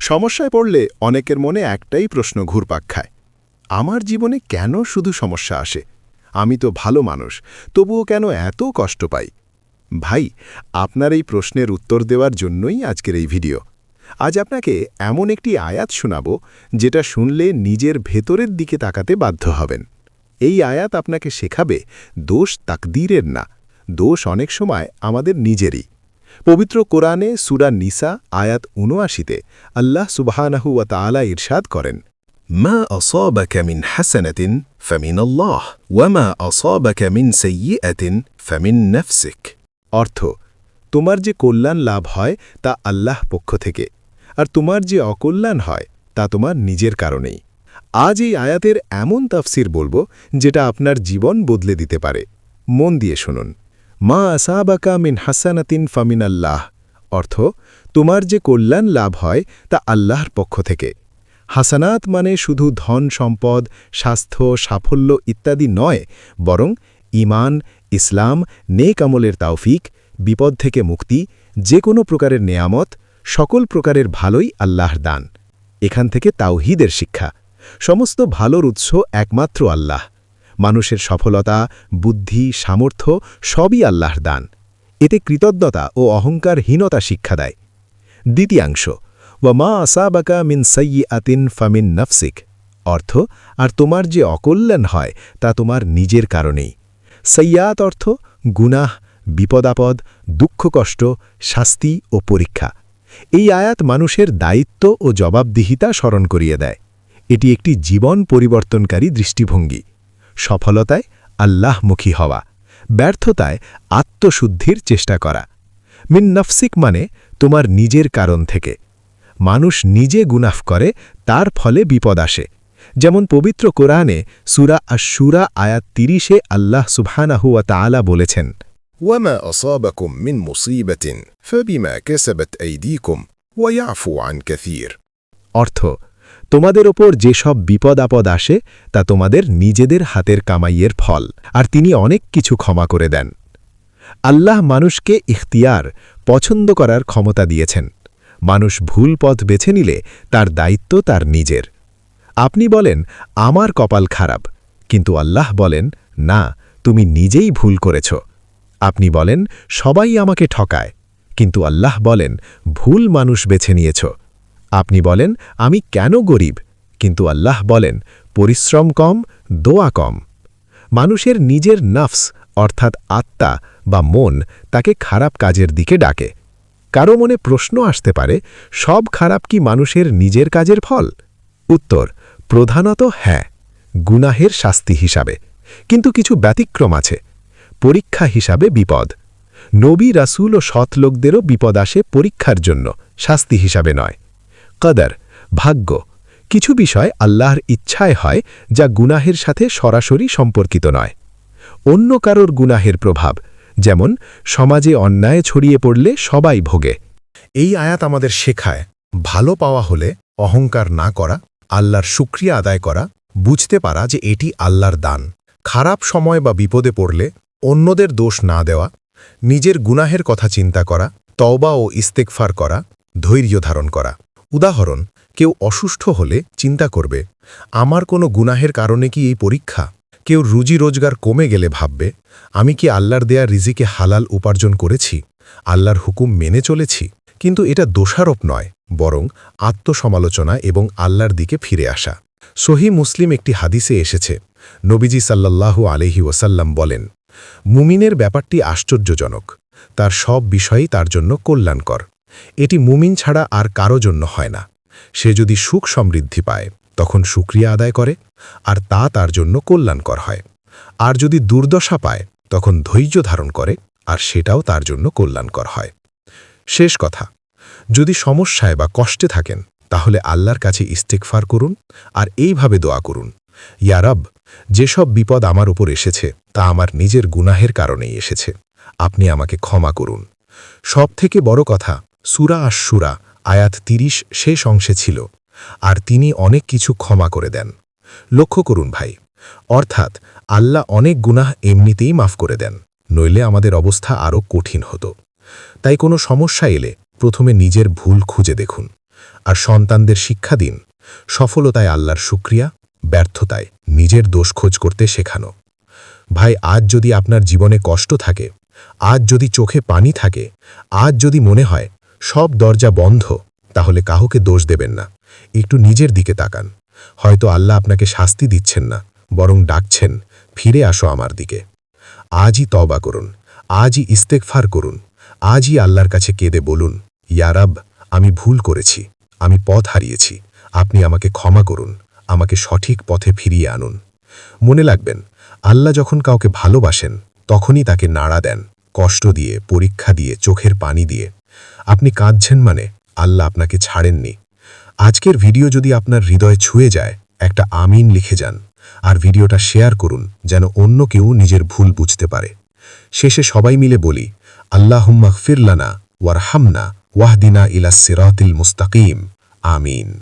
সমস্যায় পড়লে অনেকের মনে একটাই প্রশ্ন ঘুরপাক খায়। আমার জীবনে কেন শুধু সমস্যা আসে? আমি তো ভালো মানুষ, তবুও কেন এত কষ্ট পাই? ভাই, আপনার এই প্রশ্নের উত্তর দেওয়ার জন্যই আজকের এই ভিডিও। আজ আপনাকে এমন একটি আয়াত শোনাব, যেটা শুনলে নিজের ভেতরের দিকে তাকাতে বাধ্য হবেন। এই আয়াত আপনাকে শেখাবে, দোষ তাকদীরের না, দোষ অনেক সময় আমাদের নিজেরই। পবিত্র কোরআনে সুরা নিসা আয়াত উনআশিতে আল্লাহ সুবাহানাহু ওয়া তাআলা ইরশাদ করেন ما أصابك من حسنة فمن الله وما أصابك من سيئة فمن نفسك অর্থ তোমার যে কল্যাণ লাভ হয় তা আল্লাহ পক্ষ থেকে আর তোমার যে অকল্যাণ হয় তা তোমার নিজের কারণেই আজ এই আয়াতের এমন তাফসির বলবো যেটা আপনার জীবন বদলে দিতে পারে মন দিয়ে শুনুন মা আসাবাকা মিন হাসানাতিন ফামিন আল্লাহ অর্থ, তোমার যে কল্যাণ লাভ হয় তা আল্লাহর পক্ষ থেকে। হাসানাত মানে শুধু ধন, সম্পদ, স্বাস্থ্য, সাফল্য ইত্যাদি নয়, বরং ইমান ইসলাম, নেক আমলের তাওফিক, বিপদ থেকে মুক্তি, যে কোনো প্রকারের নেয়ামত, সকল প্রকারের ভালোই আল্লাহর দান। এখান থেকে তাওহিদের শিক্ষা। সমস্ত ভালোর উৎস একমাত্র আল্লাহ। মানুষের সফলতা, বুদ্ধি, সামর্থ্য সবই আল্লাহর দান। এতে কৃতজ্ঞতা ও অহংকারহীনতা শিক্ষা দেয়। দ্বিতীয়াংশ ওয়া মা আসাবাকা মিন সৈয়ি আতিন ফামিন নফসিক অর্থ, আর তোমার যে অকল্যাণ হয়, তা তোমার নিজের কারণেই সৈয়াত অর্থ, গুনাহ, বিপদাপদ দুঃখ কষ্ট শাস্তি ও পরীক্ষা এই আয়াত মানুষের দায়িত্ব ও জবাবদিহিতা স্মরণ করিয়ে দেয়। এটি একটি জীবন পরিবর্তনকারী দৃষ্টিভঙ্গি। সফলতায় আল্লাহমুখী হওয়া। ব্যর্থতায় আত্মশুদ্ধির চেষ্টা করা। মিন নফসিক মানে তোমার নিজের কারণ থেকে। মানুষ নিজে গুনাফ করে, তার ফলে বিপদ আসে। যেমন পবিত্র কোরআনে সুরা আর সুরা আয়াত তিরিশে আল্লাহ সুবহানাহুয়া তালা বলেছেন মিন অর্থ তোমাদের ওপর যেসব বিপদ আপদ আসে, তা তোমাদের নিজেদের হাতের কামাইয়ের ফল, আর তিনি অনেক কিছু ক্ষমা করে দেন। আল্লাহ মানুষকে ইখতিয়ার, পছন্দ করার ক্ষমতা দিয়েছেন। মানুষ ভুল পথ বেছে নিলে তার দায়িত্ব তার নিজের। আপনি বলেন, আমার কপাল খারাপ। কিন্তু আল্লাহ বলেন, না, তুমি নিজেই ভুল করেছ। আপনি বলেন, সবাই আমাকে ঠকায়। কিন্তু আল্লাহ বলেন, ভুল মানুষ বেছে নিয়েছ। আপনি বলেন, আমি কেন গরিব? কিন্তু আল্লাহ বলেন, পরিশ্রম কম, দোয়া কম। মানুষের নিজের নফস, অর্থাৎ আত্মা বা মন, তাকে খারাপ কাজের দিকে ডাকে। কারও মনে প্রশ্ন আসতে পারে, সব খারাপ কি মানুষের নিজের কাজের ফল? উত্তর, প্রধানত হ্যাঁ গুনাহের শাস্তি হিসাবে। কিন্তু কিছু ব্যতিক্রম আছে, পরীক্ষা হিসাবে বিপদ। নবী রাসূল ও সৎ লোকদেরও বিপদ আসে পরীক্ষার জন্য, শাস্তি হিসাবে নয়। কদর, ভাগ্য। কিছু বিষয় আল্লাহর ইচ্ছায় হয় যা গুনাহের সাথে সরাসরি সম্পর্কিত নয়। অন্য কারোর গুনাহের প্রভাব, যেমন সমাজে অন্যায় ছড়িয়ে পড়লে সবাই ভোগে। এই আয়াত আমাদের শেখায়, ভালো পাওয়া হলে অহংকার না করা, আল্লাহর শুক্রিয়া আদায় করা, বুঝতে পারা যে এটি আল্লাহর দান। খারাপ সময় বা বিপদে পড়লে অন্যদের দোষ না দেওয়া, নিজের গুনাহের কথা চিন্তা করা, তওবা ও ইস্তেকফার করা, ধৈর্য ধারণ করা। উদাহরণ, কেউ অসুস্থ হলে চিন্তা করবে, আমার কোনো গুনাহের কারণে কি এই পরীক্ষা? কেউ রুজি রোজগার কমে গেলে ভাববে, আমি কি আল্লাহর দেয়া রিজিকে হালাল উপার্জন করেছি, আল্লাহর হুকুম মেনে চলেছি? কিন্তু এটা দোষারোপ নয়, বরং আত্মসমালোচনা এবং আল্লাহর দিকে ফিরে আসা। সহি মুসলিম একটি হাদিসে এসেছে, নবীজি সাল্লাল্লাহু আলহি ওসাল্লাম বলেন, মুমিনের ব্যাপারটি আশ্চর্যজনক, তার সব বিষয়ই তার জন্য কল্যাণকর। এটি মুমিন ছাড়া আর কারও জন্য হয় না। সে যদি সুখ সমৃদ্ধি পায়, তখন সুক্রিয়া আদায় করে, আর তা তার জন্য কল্যাণকর হয়। আর যদি দুর্দশা পায়, তখন ধৈর্য ধারণ করে, আর সেটাও তার জন্য কল্যাণকর হয়। শেষ কথা, যদি সমস্যায় বা কষ্টে থাকেন, তাহলে আল্লাহর কাছে ইস্তেকফার করুন, আর এইভাবে দোয়া করুন ইয়ারব যেসব বিপদ আমার উপর এসেছে, তা আমার নিজের গুনাহের কারণেই এসেছে। আপনি আমাকে ক্ষমা করুন। সব থেকে বড় কথা সুরা আশুরা আয়াত তিরিশ শেষ অংশে ছিল, আর তিনি অনেক কিছু ক্ষমা করে দেন। লক্ষ্য করুন ভাই, অর্থাৎ আল্লাহ অনেক গুনাহ এমনিতেই মাফ করে দেন, নইলে আমাদের অবস্থা আরও কঠিন হতো। তাই কোনো সমস্যা এলে প্রথমে নিজের ভুল খুঁজে দেখুন, আর সন্তানদের শিক্ষা দিন, সফলতায় আল্লাহর শুক্রিয়া, ব্যর্থতায় নিজের দোষ খোঁজ করতে শেখানো। ভাই, আজ যদি আপনার জীবনে কষ্ট থাকে, আজ যদি চোখে পানি থাকে, আজ যদি মনে হয় সব দরজা বন্ধ, তাহলে কাহকে দোষ দেবেন না। একটু নিজের দিকে তাকান। হয়তো আল্লাহ আপনাকে শাস্তি দিচ্ছেন না, বরং ডাকছেন, ফিরে আসো আমার দিকে। আজই তবা করুন, আজই ইস্তেকফার করুন, আজই আল্লাহর কাছে কেঁদে বলুন ইয়ারাব আমি ভুল করেছি, আমি পথ হারিয়েছি, আপনি আমাকে ক্ষমা করুন, আমাকে সঠিক পথে ফিরিয়ে আনুন। মনে লাগবেন আল্লাহ যখন কাউকে ভালোবাসেন, তখনই তাকে নাড়া দেন, কষ্ট দিয়ে, পরীক্ষা দিয়ে, চোখের পানি দিয়ে। আপনি কাঁদছেন মানে আল্লাহ আপনাকে ছাড়েননি। আজকের ভিডিও যদি আপনার হৃদয় ছুঁয়ে যায়, একটা আমিন লিখে যান আর ভিডিওটা শেয়ার করুন যেন অন্য কেউ নিজের ভুল বুঝতে পারে। শেষে সবাই মিলে বলি, আল্লাহুম্মা ফিরলানা ওয়ার ওয়ারহামনা ওয়াহদিনা ইলা সিরাতিল মুস্তাকিম। আমিন।